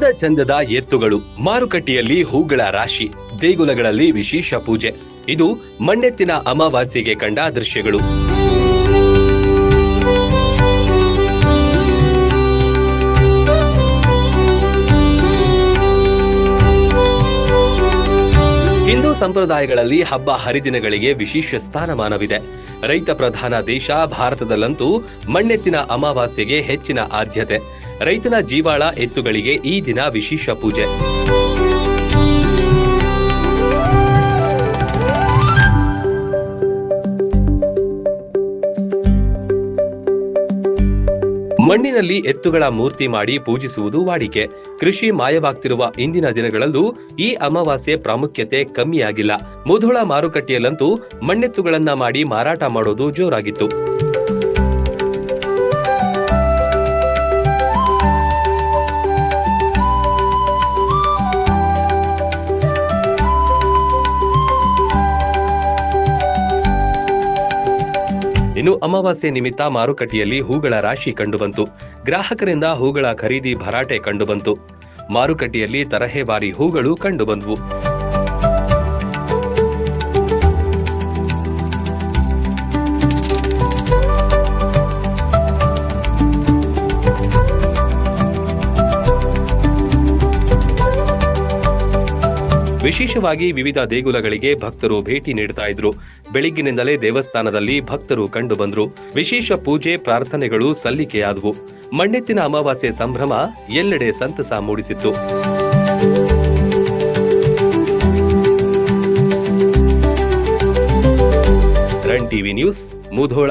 ಚಂದ ಚಂದದ ಎತ್ತುಗಳು ಮಾರುಕಟ್ಟೆಯಲ್ಲಿ ಹೂಗಳ ರಾಶಿ, ದೇಗುಲಗಳಲ್ಲಿ ವಿಶೇಷ ಪೂಜೆ. ಇದು ಮಣ್ಣೆತ್ತಿನ ಅಮಾವಾಸ್ಯೆಗೆ ಕಂಡ ದೃಶ್ಯಗಳು. ಹಿಂದೂ ಸಂಪ್ರದಾಯಗಳಲ್ಲಿ ಹಬ್ಬ ಹರಿದಿನಗಳಿಗೆ ವಿಶೇಷ ಸ್ಥಾನಮಾನವಿದೆ. ರೈತ ಪ್ರಧಾನ ದೇಶ ಭಾರತದಲ್ಲಂತೂ ಮಣ್ಣೆತ್ತಿನ ಅಮಾವಾಸ್ಯೆಗೆ ಹೆಚ್ಚಿನ ಆದ್ಯತೆ. ರೈತನ ಜೀವಾಳ ಎತ್ತುಗಳಿಗೆ ಈ ದಿನ ವಿಶೇಷ ಪೂಜೆ. ಮಣ್ಣಿನಲ್ಲಿ ಎತ್ತುಗಳ ಮೂರ್ತಿ ಮಾಡಿ ಪೂಜಿಸುವುದು ವಾಡಿಕೆ. ಕೃಷಿ ಮಾಯವಾಗ್ತಿರುವ ಇಂದಿನ ದಿನಗಳಲ್ಲೂ ಈ ಅಮಾವಾಸ್ಯೆ ಪ್ರಾಮುಖ್ಯತೆ ಕಮ್ಮಿಯಾಗಿಲ್ಲ. ಮುಧೋಳ ಮಾರುಕಟ್ಟೆಯಲ್ಲಂತೂ ಮಣ್ಣೆತ್ತುಗಳನ್ನ ಮಾಡಿ ಮಾರಾಟ ಮಾಡೋದು ಜೋರಾಗಿತ್ತು. ಇನ್ನು ಅಮಾವಾಸ್ಯೆ ನಿಮಿತ್ತ ಮಾರುಕಟ್ಟೆಯಲ್ಲಿ ಹೂಗಳ ರಾಶಿ ಕಂಡುಬಂತು. ಗ್ರಾಹಕರಿಂದ ಹೂಗಳ ಖರೀದಿ ಭರಾಟೆ ಕಂಡುಬಂತು. ಮಾರುಕಟ್ಟೆಯಲ್ಲಿ ತರಹೇವಾರಿ ಹೂಗಳು ಕಂಡುಬಂದ್ವು. ವಿಶೇಷವಾಗಿ ವಿವಿಧ ದೇಗುಲಗಳಿಗೆ ಭಕ್ತರು ಭೇಟಿ ನೀಡ್ತಾ ಇದ್ರು. ಬೆಳಿಗ್ಗಿನಿಂದಲೇ ದೇವಸ್ಥಾನದಲ್ಲಿ ಭಕ್ತರು ಕಂಡು ಬಂದ್ರು. ವಿಶೇಷ ಪೂಜೆ, ಪ್ರಾರ್ಥನೆಗಳು ಸಲ್ಲಿಕೆಯಾದವು. ಮಣ್ಣೆತ್ತಿನ ಅಮಾವಾಸ್ಯೆ ಸಂಭ್ರಮ ಎಲ್ಲೆಡೆ ಸಂತಸ ಮೂಡಿಸಿತ್ತು. Run TV news, Mudhol.